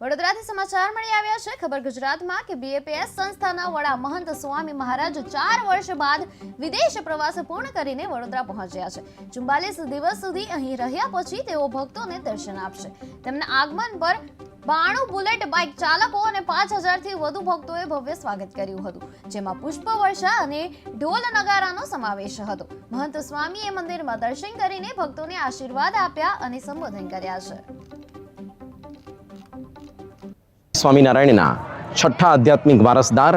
વડોદરાથી સમાચાર મળી આવ્યા છે. ખબર ગુજરાતમાં કે બીએપીએસ સંસ્થાના વડા મહંત સ્વામી મહારાજ ચાર વર્ષ બાદ વિદેશ પ્રવાસ પૂર્ણ કરીને વડોદરા પહોંચ્યા છે. ચુમ્બાલીસ દિવસ સુધી અહીં રહ્યા પછી તેઓ ભક્તોને દર્શન આપશે. તેમના આગમન પર બાણું બુલેટ બાઇક ચાલકો અને પાંચ હજારથી વધુ ભક્તોએ ભવ્ય સ્વાગત કર્યું હતું, જેમાં પુષ્પ વર્ષા અને ઢોલ નગારાનો સમાવેશ હતો. મહંત સ્વામીએ મંદિરમાં દર્શન કરીને ભક્તોને આશીર્વાદ આપ્યા અને સંબોધન કર્યા છે. સ્વામિનારાયણના છઠ્ઠા આધ્યાત્મિક વારસદાર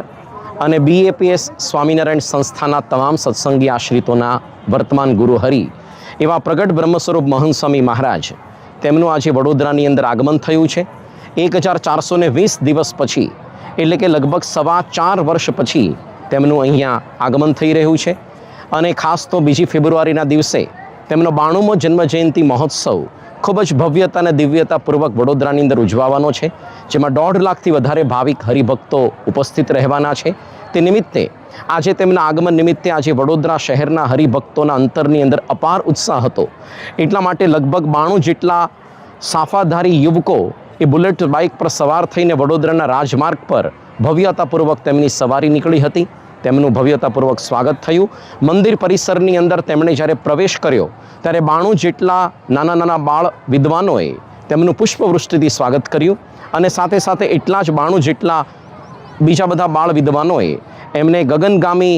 અને બીએપીએસ સ્વામિનારાયણ સંસ્થાના તમામ સત્સંગી આશ્રિતોના વર્તમાન ગુરુ હરિ એવા પ્રગટ બ્રહ્મ સ્વરૂપ મહંત સ્વામી મહારાજ તેમનું આજે વડોદરાની અંદર આગમન થયું છે. એક હજાર ચારસો ને વીસ દિવસ પછી, એટલે કે લગભગ સવા ચાર વર્ષ પછી તેમનું અહીંયા આગમન થઈ રહ્યું છે. અને ખાસ તો બીજી ફેબ્રુઆરીના દિવસે તેમનો બાણુમો જન્મજયંતિ મહોત્સવ ખૂબ જ ભવ્યતા અને દિવ્યતાપૂર્વક વડોદરાની અંદર ઉજવાવાનો છે, જેમાં દોઢ લાખથી વધારે ભાવિક હરિભક્તો ઉપસ્થિત રહેવાના છે. તે નિમિત્તે આજે તેમના આગમન નિમિત્તે આજે વડોદરા શહેરના હરિભક્તોના અંતરની અંદર અપાર ઉત્સાહ હતો. એટલા માટે લગભગ બાણું જેટલા સાફાધારી યુવકો એ બુલેટ બાઇક પર સવાર થઈને વડોદરાના રાજમાર્ગ પર ભવ્યતાપૂર્વક તેમની સવારી નીકળી હતી. તેમનું ભવ્યતાપૂર્વક સ્વાગત થયું. મંદિર પરિસરની અંદર તેમણે જ્યારે પ્રવેશ કર્યો, ત્યારે બાણું જેટલા નાના નાના બાળ વિદ્વાનોએ તેમનું પુષ્પવૃષ્ટિથી સ્વાગત કર્યું અને સાથે સાથે એટલા જ બાણું જેટલા બીજા બધા બાળ વિદ્વાનોએ એમને ગગનગામી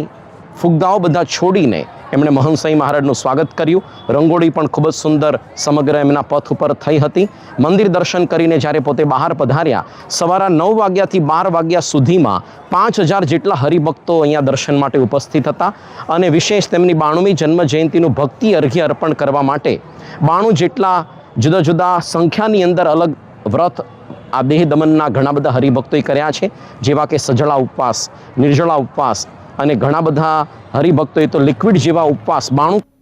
ફુગ્ગાઓ બધા છોડીને એમણે મહંસાઈ મહારાજનું સ્વાગત કર્યું. રંગોળી પણ ખૂબ જ સુંદર, સમગ્ર એમના પથ ઉપર થઈ હતી. મંદિર દર્શન કરીને જ્યારે પોતે બહાર પધાર્યા સવારના નવ વાગ્યાથી બાર વાગ્યા સુધીમાં પાંચ હજાર જેટલા હરિભક્તો અહીંયા દર્શન માટે ઉપસ્થિત હતા અને વિશેષ તેમની બાણુમી જન્મ જયંતિનું ભક્તિ અર્ઘ્ય અર્પણ કરવા માટે બાણું જેટલા જુદા જુદા સંખ્યાની અંદર અલગ વ્રત, આ દેહ દમનના ઘણા બધા હરિભક્તોએ કર્યા છે. જેવા કે સજળા ઉપવાસ નિર્જળા ઉપવાસ અને ઘણા બધા હરિભક્તોએ તો લિક્વિડ જેવા ઉપવાસ બાણું